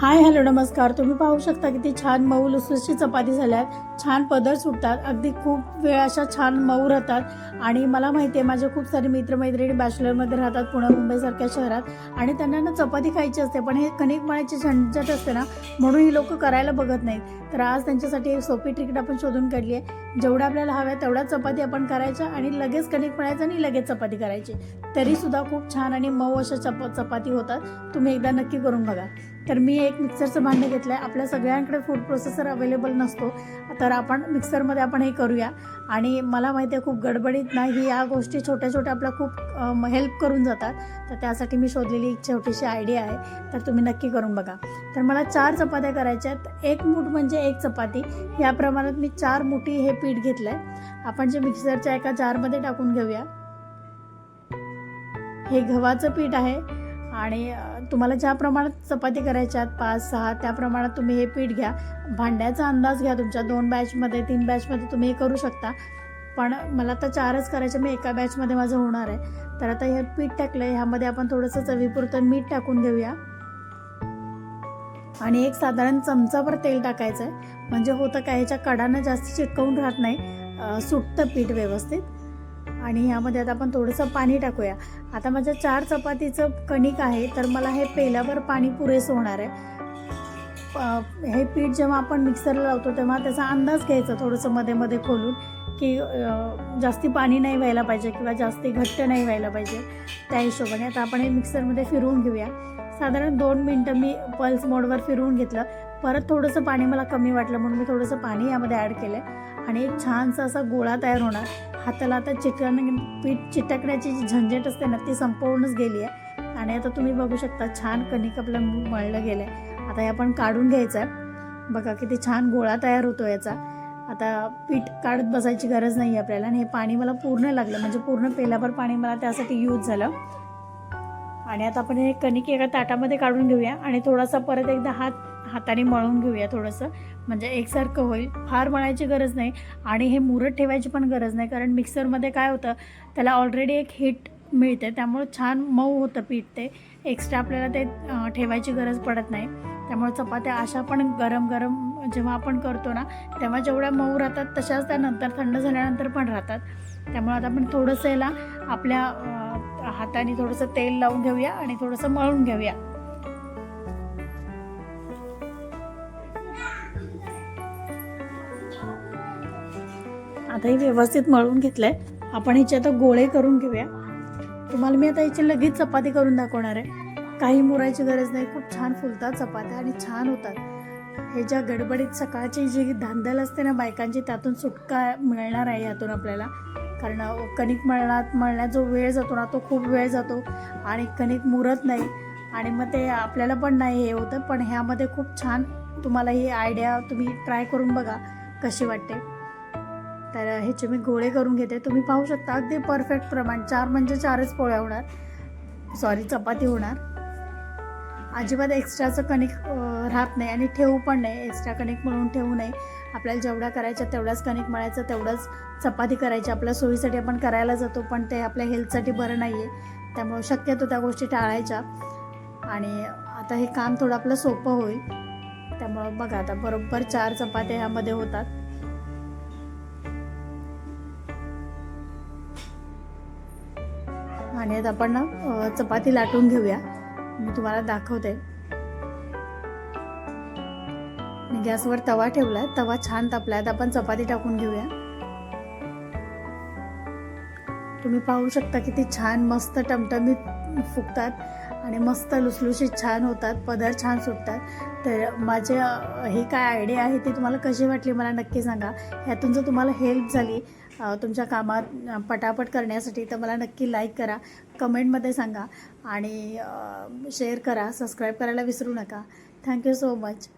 Hi hello नमस्कार. तुम्ही पाहू शकता किती छान मऊ लुसलुशी चपाती झाल्या आहेत. छान पदर सुटतात. अगदी खूप वेळ अशा छान मऊ राहतात. आणि मला माहिती आहे माझे खूप सारे मित्रमैत्रिणी बॅचलरमध्ये राहतात पुणे मुंबईसारख्या शहरात. आणि त्यांना ना चपाती खायची असते पण हे कणिक झंझट असते ना म्हणून ही लोक करायला बघत नाहीत. तर आज त्यांच्यासाठी एक सोपी ट्रिकट आपण शोधून काढली आहे जेवढ्या आपल्याला हव्या तेवढ्याच चपाती आपण करायच्या आणि लगेच कणिक मळायचं आणि लगेच चपाती करायची. तरीसुद्धा खूप छान आणि मऊ अशा चप चपाती होतात. तुम्ही एकदा नक्की करून बघा. तर मी एक मिक्सरचं भांडं घेतलं आहे आपल्या सगळ्यांकडे फूड प्रोसेसर अवेलेबल नसतो. तर आपण मिक्सरमध्ये आपण हे करूया. आणि मला माहिती आहे खूप गडबडीत नाही. या गोष्टी छोट्या छोट्या आपल्या खूप हेल्प करून जातात. तर त्यासाठी मी शोधलेली एक छोटीशी आयडिया आहे. तर तुम्ही नक्की करून बघा. तर मला चार चपात्या करायच्या आहेत. एक मूठ म्हणजे एक चपाती. या प्रमाणात मी चार मुठी हे पीठ घेतलं आहे आपण जे मिक्सरच्या एका जारमध्ये टाकून घेऊया. हे गव्हाचं पीठ आहे. आणि तुम्हाला ज्या प्रमाणात चपाती करायच्या आहेत पाच सहा त्या प्रमाणात तुम्ही हे पीठ घ्या. भांड्याचा अंदाज घ्या तुमच्या. दोन बॅचमध्ये तीन बॅचमध्ये तुम्ही हे करू शकता. पण मला आता चारच करायचे मी एका बॅचमध्ये माझं होणार आहे. तर आता हे पीठ टाकलं आहे ह्यामध्ये आपण थोडंसं चवीपुरतं मीठ टाकून घेऊया. आणि एक साधारण चमचाभर तेल टाकायचं आहे म्हणजे होतं काय ह्याच्या कडानं जास्त चिटकवून राहत नाही. सुटतं पीठ व्यवस्थित. आणि ह्यामध्ये आता आपण थोडंसं पाणी टाकूया. आता माझ्या चार चपातीचं कणिक आहे तर मला हे पेल्यावर पाणी पुरेसं होणार आहे. हे पीठ जेव्हा आपण मिक्सरला लावतो तेव्हा त्याचा अंदाज घ्यायचा थोडंसं मध्ये मध्ये खोलून की जास्ती पाणी नाही व्हायला पाहिजे किंवा जास्ती घट्ट नाही व्हायला पाहिजे त्या हिशोबाने. आता आपण हे मिक्सरमध्ये फिरवून घेऊया. साधारण दोन मिनटं मी पल्स मोडवर फिरवून घेतलं. परत थोडंसं पाणी मला कमी वाटलं म्हणून मी थोडंसं पाणी यामध्ये ॲड केलं. आणि एक छानसा असा गोळा तयार होणार. हाताला आता चिटकण पीठ चिटकण्याची जी झंझट असते ना ती संपवूनच गेली आहे. आणि आता तुम्ही बघू शकता छान कणिक आपलं मळलं गेलं आहे आता हे आपण काढून घ्यायचं आहे. बघा किती छान गोळा तयार होतो याचा. आता पीठ काढत बसायची गरज नाही आहे आपल्याला. आणि हे पाणी मला पूर्ण लागलं. म्हणजे पूर्ण पेल्याभर पाणी मला त्यासाठी यूज झालं. आणि आता आपण हे कणिक एका ताटामध्ये काढून घेऊया. आणि थोडासा परत एकदा हात हाताने मळून घेऊया थोडंसं. म्हणजे एकसारखं होईल. फार मळायची गरज नाही. आणि हे मुरत ठेवायची पण गरज नाही. कारण मिक्सरमध्ये काय होतं त्याला ऑलरेडी एक हीट मिळते. त्यामुळं छान मऊ होतं पीठ ते. एक्स्ट्रा आपल्याला ते ठेवायची गरज पडत नाही. त्यामुळे चपात्या अशा पण गरम गरम जेव्हा आपण करतो ना तेव्हा जेवढ्या मऊ राहतात तशाच त्या नंतर थंड झाल्यानंतर पण राहतात. त्यामुळे आता आपण थोडंसं याला आपल्या हाताने थोडंसं तेल लावून घेऊया आणि थोडंसं मळून घेऊया. आता हे व्यवस्थित मळून घेतलंय. आपण ह्याचे आता गोळे करून घेऊया. तुम्हाला मी आता याची लगेच चपाती करून दाखवणार आहे. काही मुरायची गरज नाही. खूप छान फुलतात चपात्या आणि छान होतात. हे ज्या गडबडीत सकाळची जी धांदल असते ना बायकांची त्यातून सुटका मिळणार आहे यातून आपल्याला. कारण कणिक मळण्यात मळण्यात जो वेळ जातो ना तो खूप वेळ जातो. आणि कणिक मुरत नाही. आणि मग ते आपल्याला पण नाही हे होतं. पण ह्यामध्ये खूप छान तुम्हाला ही आयडिया तुम्ही ट्राय करून बघा कशी वाटते. तर ह्याचे मी गोळे करून घेते तुम्ही पाहू शकता अगदी परफेक्ट प्रमाण. चार म्हणजे चारच पोळ्या होणार. सॉरी चपाती होणार. अजिबात एक्स्ट्राचं कणिक राहत नाही आणि ठेवू पण नाही. एक्स्ट्रा कणिक म्हणून ठेवू नये. आपल्याला जेवढ्या करायच्या तेवढ्याच कणिक मळायचं तेवढंच चपाती करायची. आपल्या सोयीसाठी आपण करायला जातो पण ते आपल्या हेल्थसाठी बरं नाही आहे त्यामुळे शक्यतो त्या गोष्टी टाळायच्या. आणि आता हे काम थोडं आपलं सोपं होईल. त्यामुळं बघा आता बरोबर चार चपात्या ह्यामध्ये होतात. आणि आता आपण चपाती लाटून घेऊया. मी तुम्हाला दाखवते. मी गॅसवर तवा ठेवलाय तवा छान तापलाय. आता आपण चपाती टाकून घेऊया. तुम्ही पाहू शकता किती छान मस्त टमटमीत फुगतात आणि मस्त लुसलुशीत छान होतात पदर छान सुटतात. तर माझे हे काय आयडिया आहे ती तुम्हाला कशी वाटली मला नक्की सांगा. ह्यातून जर तुम्हाला हेल्प झाली तुमच्या कामात पटापट करण्यासाठी तर मला नक्की लाईक करा कमेंटमध्ये सांगा आणि शेअर करा सबस्क्राईब करायला विसरू नका. Thank you so much